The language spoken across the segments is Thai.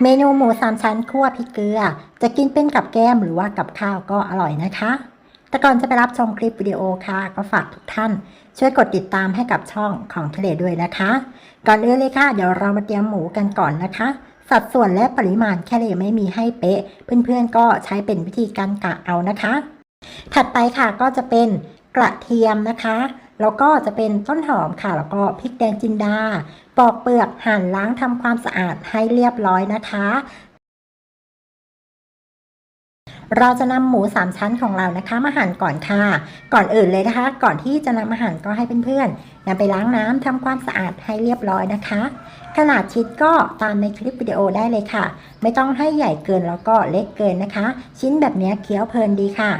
เมนูหมูสามชั้นคั่วพริกเกลือ จะกินเป็นกับแก้มหรือว่ากับข้าวก็อร่อยนะคะ แต่ก่อนจะไปรับชมคลิปวิดีโอค่ะ ก็ฝากทุกท่าน ช่วยกดติดตามให้กับช่องของทะเลด้วยนะคะ ก่อนอื่นเลยค่ะ เดี๋ยวเรามาเตรียมหมูกันก่อนนะคะ สัดส่วนและปริมาณแค่เลยไม่มีให้เป๊ะ เพื่อนๆก็ใช้เป็นวิธีการกะเอานะคะ ถัดไปค่ะก็จะเป็นกระเทียมนะคะ แล้วก็จะเป็นต้นหอมค่ะ แล้วก็พริกแดงจินดา ปอกเปลือกหั่นล้างทำความสะอาดให้เรียบร้อยนะคะ เราจะนำหมูสามชั้นของเรานะคะ มาหั่นก่อนค่ะ ก่อนอื่นเลยนะคะ ก่อนที่จะนำมาหั่นก็ให้เพื่อนๆนำไปล้างน้ำทำความสะอาดให้เรียบร้อยนะคะ ขนาดชิ้นก็ตามในคลิปวิดีโอได้เลยค่ะ ไม่ต้องให้ใหญ่เกินแล้วก็เล็กเกินนะคะ ชิ้นแบบนี้เคี้ยวเพลินดีค่ะ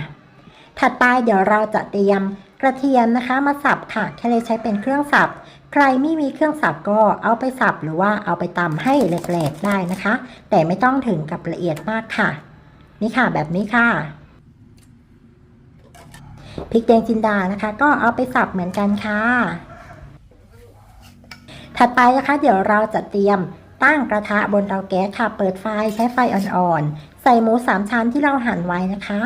ถัดไปเดี๋ยวเราจะเตรียม กระเทียมนะคะมาสับค่ะแค่เลยใช้เป็นเครื่องสับ ใครไม่มีเครื่องสับก็เอาไปสับหรือว่าเอาไปตำให้แหลกๆได้นะคะ แต่ไม่ต้องถึงกับละเอียดมากค่ะ นี่ค่ะแบบนี้ค่ะพริกแดงจินดานะคะ ก็เอาไปสับเหมือนกันค่ะ ถัดไปนะคะเดี๋ยวเราจะเตรียมตั้งกระทะบนเตาแก๊สค่ะ เปิดไฟใช้ไฟอ่อนๆ ใส่หมูสามชั้นที่เราหั่นไว้นะคะ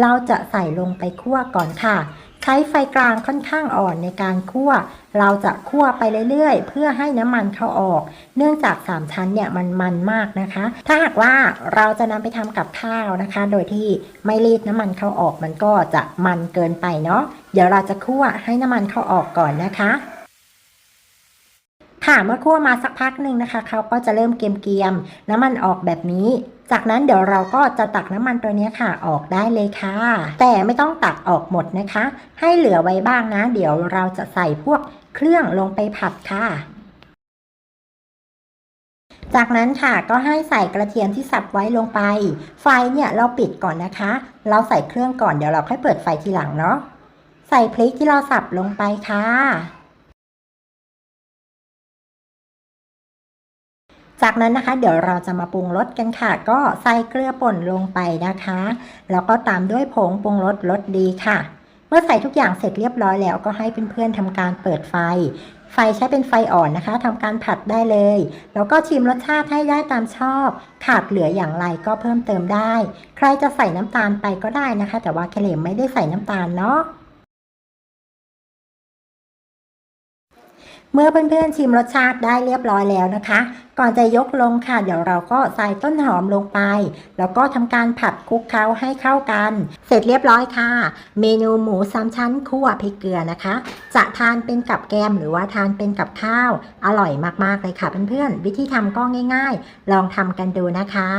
เราจะใส่ลงไปคั่วก่อนค่ะ ใช้ไฟกลางค่อนข้างอ่อนในการคั่ว เราจะคั่วไปเรื่อยๆ เพื่อให้น้ำมันเข้าออก เนื่องจากสามชั้นเนี่ยมันมันมากนะคะ ถ้าหากว่าเราจะนำไปทำกับข้าวนะคะ โดยที่ไม่รีดน้ำมันเข้าออกมันก็จะมันเกินไปเนาะ เดี๋ยวเราจะคั่วให้น้ำมันเข้าออกก่อนนะคะ ค่ะเมื่อคั่วมาสักพักหนึ่งนะคะเขาก็จะเริ่มเกรียมๆน้ำมันออกแบบนี้ จากนั้นเดี๋ยวเราก็จะตักน้ำมันตัวนี้ค่ะออกได้เลยค่ะ แต่ไม่ต้องตักออกหมดนะคะ ให้เหลือไว้บ้างนะ เดี๋ยวเราจะใส่พวกเครื่องลงไปผัดค่ะ จากนั้นค่ะก็ให้ใส่กระเทียมที่สับไว้ลงไป ไฟเนี่ยเราปิดก่อนนะคะ เราใส่เครื่องก่อนเดี๋ยวเราค่อยเปิดไฟทีหลังเนาะใส่พริกที่เราสับลงไปค่ะ จากนั้นนะคะ เดี๋ยวเราจะมาปรุงรสกันค่ะ ก็ใส่เกลือป่นลงไปนะคะ แล้วก็ตามด้วยผงปรุงรสรสดีค่ะ เมื่อใส่ทุกอย่างเสร็จเรียบร้อยแล้วก็ให้เพื่อนๆทำการเปิดไฟ ไฟใช้เป็นไฟอ่อนนะคะทำการผัดได้เลย แล้วก็ชิมรสชาติให้ได้ตามชอบ ขาดเหลืออย่างไรก็เพิ่มเติมได้ ใครจะใส่น้ำตาลไปก็ได้นะคะ แต่ว่าเคลมไม่ได้ใส่น้ำตาลเนาะ เมื่อเพื่อนๆชิมรสชาติได้เรียบร้อยแล้วนะคะ ก่อนจะยกลงค่ะ เดี๋ยวเราก็ใส่ต้นหอมลงไป แล้วก็ทำการผัดคลุกเคล้าให้เข้ากัน เสร็จเรียบร้อยค่ะ เมนูหมูสามชั้นคั่วพริกเกลือนะคะ จะทานเป็นกับแกมหรือว่าทานเป็นกับข้าว อร่อยมากๆเลยค่ะเพื่อนๆ วิธีทำก็ง่าย ๆ ลองทำกันดูนะคะ